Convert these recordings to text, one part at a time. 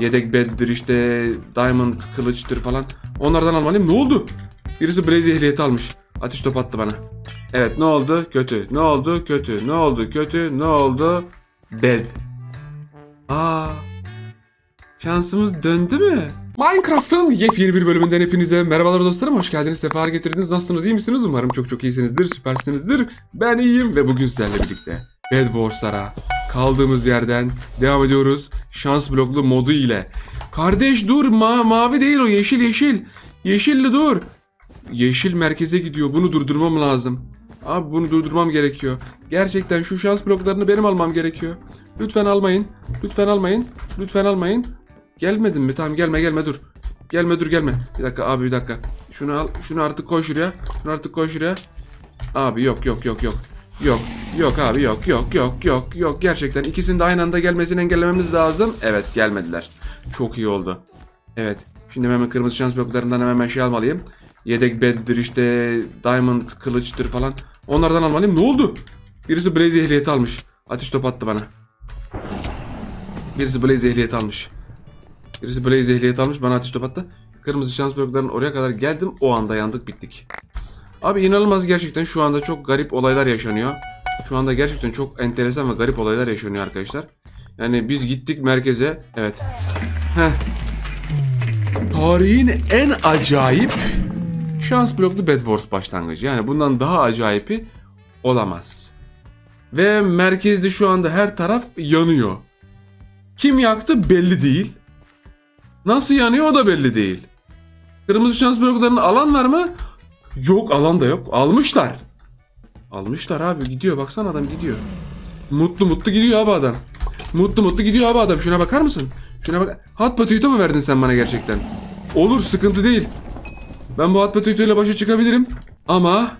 Yedek beddir işte diamond kılıçtır falan. Onlardan almalıyım. Ne oldu? Birisi blaze ehliyeti almış. Ateş top attı bana. Evet ne oldu? Kötü. Ne oldu? Kötü. Ne oldu? Kötü. Ne oldu? Bed. Aa. Şansımız döndü mü? Minecraft'ın yepyeni bir bölümünden hepinize merhabalar dostlarım. Hoş geldiniz, sefalar getirdiniz. Nasılsınız, iyi misiniz? Umarım çok çok iyisinizdir, süpersinizdir. Ben iyiyim ve bugün sizlerle birlikte Bed Wars'lara kaldığımız yerden devam ediyoruz. Şans bloklu modu ile. Kardeş dur, ma mavi değil o, yeşil yeşil. Yeşilli dur. Yeşil merkeze gidiyor, bunu durdurmam lazım. Abi bunu durdurmam gerekiyor. Gerçekten şu şans bloklarını benim almam gerekiyor. Lütfen almayın. Lütfen almayın. Lütfen almayın. Gelmedin mi? Tamam gelme gelme dur. Gelme dur gelme. Bir dakika abi bir dakika. Şunu al. Şunu artık koy şuraya. Şunu artık koy şuraya. Abi yok yok yok yok. Yok. Yok abi yok yok yok yok yok. Gerçekten ikisinin de aynı anda gelmesini engellememiz lazım. Evet gelmediler. Çok iyi oldu. Evet. Şimdi hemen kırmızı şans bloklarından hemen şey almalıyım. Yedek beddir işte diamond kılıçtır falan. Onlardan almalıyım. Ne oldu? Birisi blaze ehliyeti almış. Ateş top attı bana. Birisi blaze ehliyeti almış. Birisi blaze ehliyeti almış bana ateş top attı. Kırmızı şans bloklarının oraya kadar geldim. O anda yandık bittik. Abi inanılmaz gerçekten şu anda çok garip olaylar yaşanıyor. Şu anda gerçekten çok enteresan ve garip olaylar yaşanıyor arkadaşlar. Yani biz gittik merkeze. Evet. Heh. Tarihin en acayip şans bloklu Bed Wars başlangıcı. Yani bundan daha acayipi olamaz. Ve merkezde şu anda her taraf yanıyor. Kim yaktı belli değil. Nasıl yanıyor o da belli değil. Kırmızı şans bloklarını alan var mı? Yok alan da yok. Almışlar. Almışlar abi gidiyor baksana adam gidiyor. Mutlu mutlu gidiyor abi adam. Mutlu mutlu gidiyor abi adam. Şuna bakar mısın? Şuna bak. Hot potato mu verdin sen bana gerçekten? Olur sıkıntı değil. Ben bu hot potato ile başa çıkabilirim. Ama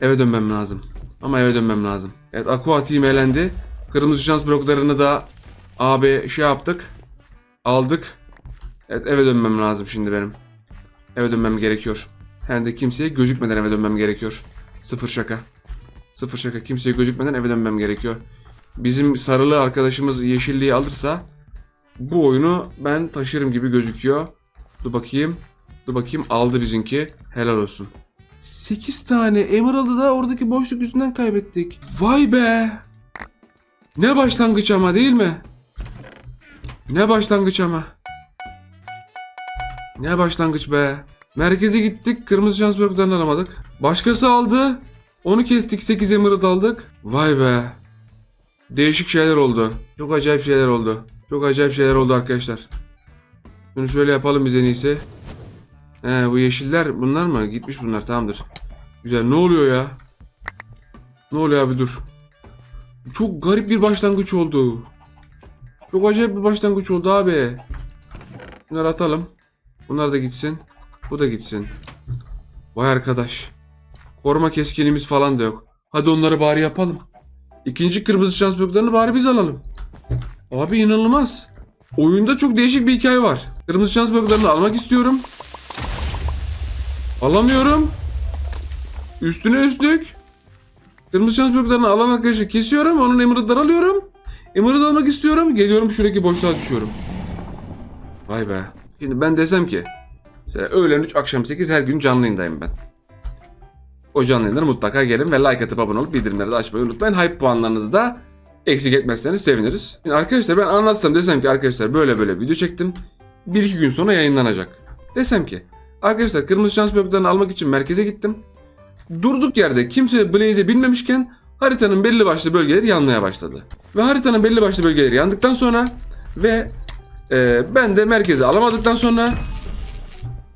eve dönmem lazım. Ama eve dönmem lazım. Evet Aqua Team elendi. Kırmızı şans bloklarını da abi şey yaptık. Aldık. Evet eve dönmem lazım şimdi benim. Eve dönmem gerekiyor. Hem de kimseye gözükmeden eve dönmem gerekiyor. Sıfır şaka. Sıfır şaka. Kimseye gözükmeden eve dönmem gerekiyor. Bizim sarılı arkadaşımız yeşilliği alırsa bu oyunu ben taşırım gibi gözüküyor. Dur bakayım. Dur bakayım aldı bizimki. Helal olsun. 8 tane Emerald'ı da oradaki boşluk yüzünden kaybettik. Vay be. Ne başlangıç ama değil mi? Ne başlangıç ama. Ne başlangıç be. Merkeze gittik. Kırmızı şans bloklarını alamadık. Başkası aldı. Onu kestik. 8 Emerald aldık. Vay be. Değişik şeyler oldu. Çok acayip şeyler oldu. Çok acayip şeyler oldu arkadaşlar. Bunu şöyle yapalım biz en iyisi. He bu yeşiller bunlar mı? Gitmiş bunlar tamamdır. Güzel ne oluyor ya? Ne oluyor abi dur. Çok garip bir başlangıç oldu. Çok acayip bir başlangıç oldu abi. Bunları atalım. Bunlar da gitsin. Bu da gitsin. Vay arkadaş. Koruma keskinimiz falan da yok. Hadi onları bari yapalım. İkinci kırmızı şans bloklarını bari biz alalım. Abi inanılmaz. Oyunda çok değişik bir hikaye var. Kırmızı şans bloklarını almak istiyorum. Alamıyorum. Üstüne üstlük. Kırmızı şans bloklarını alan arkadaşı kesiyorum. Onun emerald'ları alıyorum. Emerald almak istiyorum. Geliyorum şuradaki boşluğa düşüyorum. Vay be. Şimdi ben desem ki. Mesela öğlen 3 akşam 8 her gün canlı yayındayım ben. O canlı yayınlara mutlaka gelin ve like atıp abone olup bildirimleri de açmayı unutmayın. Hype puanlarınızı da eksik etmezseniz seviniriz. Şimdi arkadaşlar ben anlatsam desem ki arkadaşlar böyle böyle video çektim. 1-2 gün sonra yayınlanacak. Desem ki arkadaşlar kırmızı şans bloklarını almak için merkeze gittim. Durduk yerde kimse Blaze'e binmemişken haritanın belli başlı bölgeleri yanmaya başladı. Ve haritanın belli başlı bölgeleri yandıktan sonra ve e, ben de merkeze alamadıktan sonra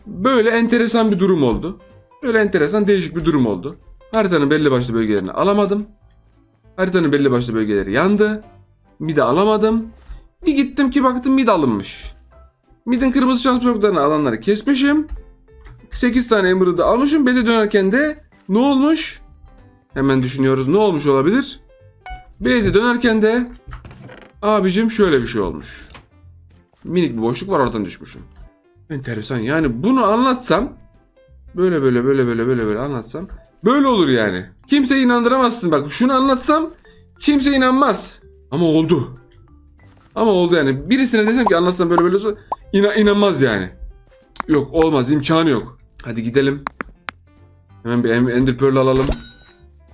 böyle enteresan bir durum oldu. Böyle enteresan değişik bir durum oldu. Haritanın belli başlı bölgelerini alamadım. Haritanın belli başlı bölgeleri yandı. Mid'i alamadım. Bir gittim ki baktım mid alınmış. Mid'in kırmızı şans bloklarını alanları kesmişim. 8 tane emerald'ı almışım. Beze dönerken de ne olmuş? Hemen düşünüyoruz ne olmuş olabilir? Beze dönerken de abicim şöyle bir şey olmuş. Minik bir boşluk var oradan düşmüşüm. Enteresan yani bunu anlatsam böyle böyle böyle böyle böyle böyle anlatsam böyle olur yani. Kimse inandıramazsın bak şunu anlatsam kimse inanmaz. Ama oldu. Ama oldu yani. Birisine desem ki anlatsam böyle böyle olsa ina inanmaz yani. Yok olmaz imkanı yok. Hadi gidelim. Hemen bir Ender Pearl alalım.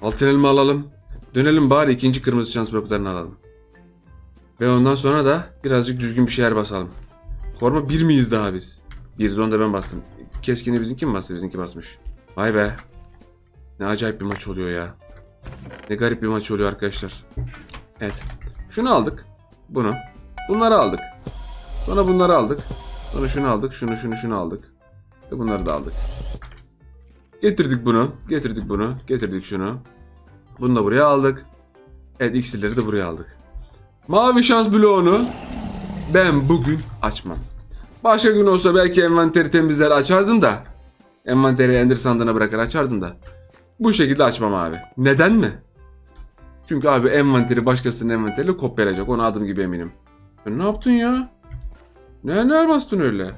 Altın elma alalım. Dönelim bari ikinci kırmızı şans bloklarını alalım. Ve ondan sonra da birazcık düzgün bir şeyler basalım. Korma bir miyiz daha biz? Bir zonda ben bastım. Keskini bizimki mi bastı? Bizimki basmış. Vay be. Ne acayip bir maç oluyor ya. Ne garip bir maç oluyor arkadaşlar. Evet. Şunu aldık. Bunu. Bunları aldık. Sonra bunları aldık. Sonra şunu aldık. Şunu şunu şunu aldık. Ve bunları da aldık. Getirdik bunu. Getirdik bunu. Getirdik şunu. Bunu da buraya aldık. Evet iksirleri de buraya aldık. Mavi şans bloğunu ben bugün açmam. Başka gün olsa belki envanteri temizler açardım da. Envanteri ender sandığına bırakır açardım da. Bu şekilde açmam abi. Neden mi? Çünkü abi envanteri başkasının envanteriyle kopyalayacak. Ona adım gibi eminim. Sen ne yaptın ya? Ne ne bastın öyle?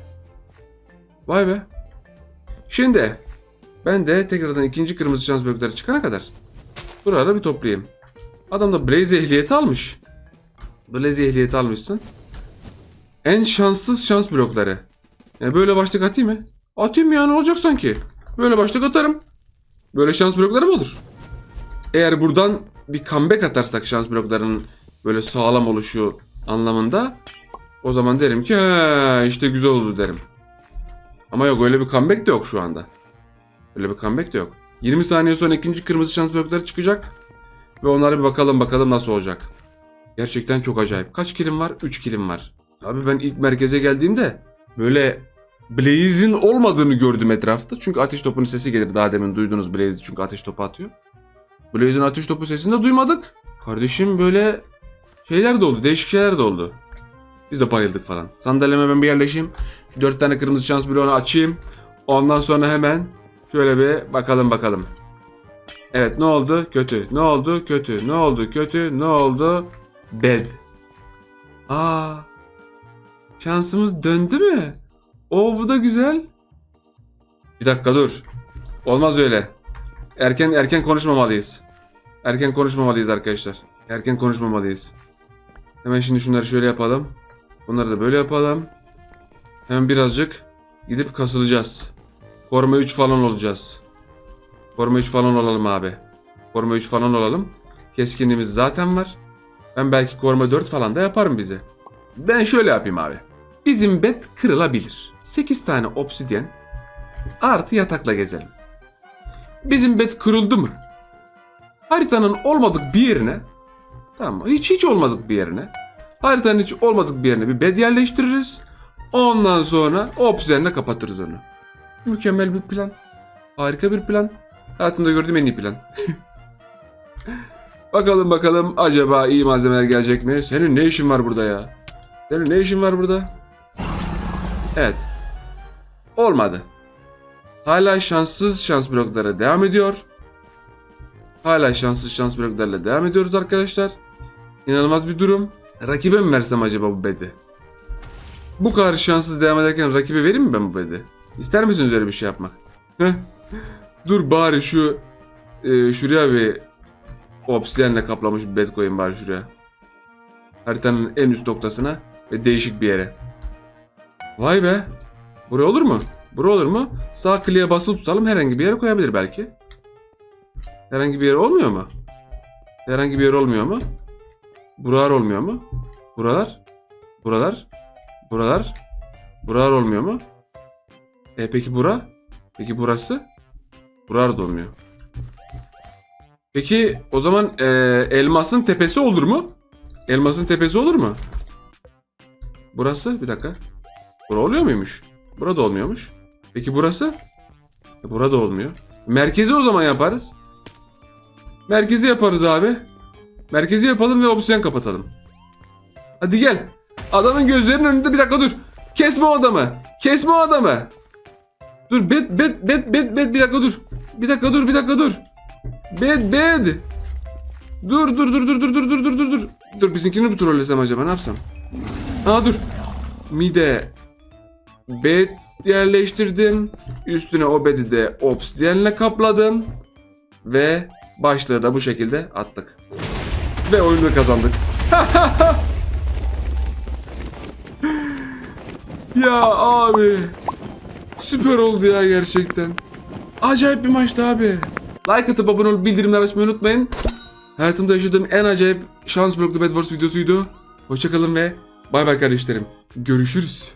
Vay be. Şimdi ben de tekrardan ikinci kırmızı şans blokları çıkana kadar buraları bir toplayayım. Adam da Blaze ehliyeti almış. Blaze ehliyeti almışsın. En şanssız şans blokları. Yani böyle başlık atayım mı? Atayım ya ne olacak sanki? Böyle başlık atarım. Böyle şans blokları mı olur? Eğer buradan bir comeback atarsak şans bloklarının böyle sağlam oluşu anlamında o zaman derim ki "He, işte güzel oldu derim. Ama yok öyle bir comeback de yok şu anda. Öyle bir comeback de yok. 20 saniye sonra ikinci kırmızı şans blokları çıkacak. Ve onlara bir bakalım bakalım nasıl olacak. Gerçekten çok acayip. Kaç kilim var? 3 kilim var. Abi ben ilk merkeze geldiğimde böyle Blaze'in olmadığını gördüm etrafta. Çünkü ateş topunun sesi gelir. Daha demin duydunuz Blaze'i çünkü ateş topu atıyor. Blaze'in ateş topu sesini de duymadık. Kardeşim böyle şeyler de oldu. Değişik şeyler de oldu. Biz de bayıldık falan. Sandalyeme ben bir yerleşeyim. Şu dört tane kırmızı şans bloğunu açayım. Ondan sonra hemen şöyle bir bakalım bakalım. Evet ne oldu? Kötü. Ne oldu? Kötü. Ne oldu? Kötü. Ne oldu? Bad. Aa. Şansımız döndü mü? Oo bu da güzel. Bir dakika dur. Olmaz öyle. Erken erken konuşmamalıyız. Erken konuşmamalıyız arkadaşlar. Erken konuşmamalıyız. Hemen şimdi şunları şöyle yapalım. Bunları da böyle yapalım. Hemen birazcık gidip kasılacağız. Koruma 3 falan olacağız. Koruma 3 falan olalım abi. Koruma 3 falan olalım. Keskinliğimiz zaten var. Ben belki koruma 4 falan da yaparım bize. Ben şöyle yapayım abi. Bizim bed kırılabilir. 8 tane obsidyen artı yatakla gezelim. Bizim bed kırıldı mı? Haritanın olmadık bir yerine tamam? Hiç hiç olmadık bir yerine haritanın hiç olmadık bir yerine bir bed yerleştiririz. Ondan sonra obsidyenle kapatırız onu. Mükemmel bir plan. Harika bir plan. Hayatımda gördüğüm en iyi plan. bakalım bakalım acaba iyi malzemeler gelecek mi? Senin ne işin var burada ya? Senin ne işin var burada? Evet. Olmadı. Hala şanssız şans bloklara devam ediyor. Hala şanssız şans bloklarla devam ediyoruz arkadaşlar. İnanılmaz bir durum. Rakibe mi versem acaba bu bedi? Bu kadar şanssız devam ederken rakibe vereyim mi ben bu bedi? İster misiniz öyle bir şey yapmak? Dur bari şu e, şuraya bir obsidiyenle kaplamış bir bed koyayım bari şuraya. Haritanın en üst noktasına ve değişik bir yere. Vay be. Buraya olur mu? Buraya olur mu? Sağ kliğe basılı tutalım herhangi bir yere koyabilir belki. Herhangi bir yer olmuyor mu? Herhangi bir yer olmuyor mu? Buralar olmuyor mu? Buralar? Buralar? Buralar? Buralar olmuyor mu? E peki bura? Peki burası? Buralar da olmuyor. Peki o zaman e, elmasın tepesi olur mu? Elmasın tepesi olur mu? Burası bir dakika. Bura oluyor muymuş? Burada olmuyormuş. Peki burası? E, Burada olmuyor. Merkezi o zaman yaparız. Merkezi yaparız abi. Merkezi yapalım ve obsidiyen kapatalım. Hadi gel. Adamın gözlerinin önünde bir dakika dur. Kesme o adamı. Kesme o adamı. Dur bed bed bed bed bed bir dakika dur. Bir dakika dur bir dakika dur. Bed bed. Dur dur dur dur dur dur dur dur dur dur. Dur bizimkini mi trollesem acaba ne yapsam? Aa dur. Mide. Bed yerleştirdim. Üstüne o bedi de obsidiyenle kapladım. Ve başlığı da bu şekilde attık. Ve oyunu kazandık. Ya abi. Süper oldu ya gerçekten. Acayip bir maçtı abi. Like atıp abone olup bildirimleri açmayı unutmayın. Hayatımda yaşadığım en acayip şans bloklu Bed Wars videosuydu. Hoşçakalın ve bay bay kardeşlerim. Görüşürüz.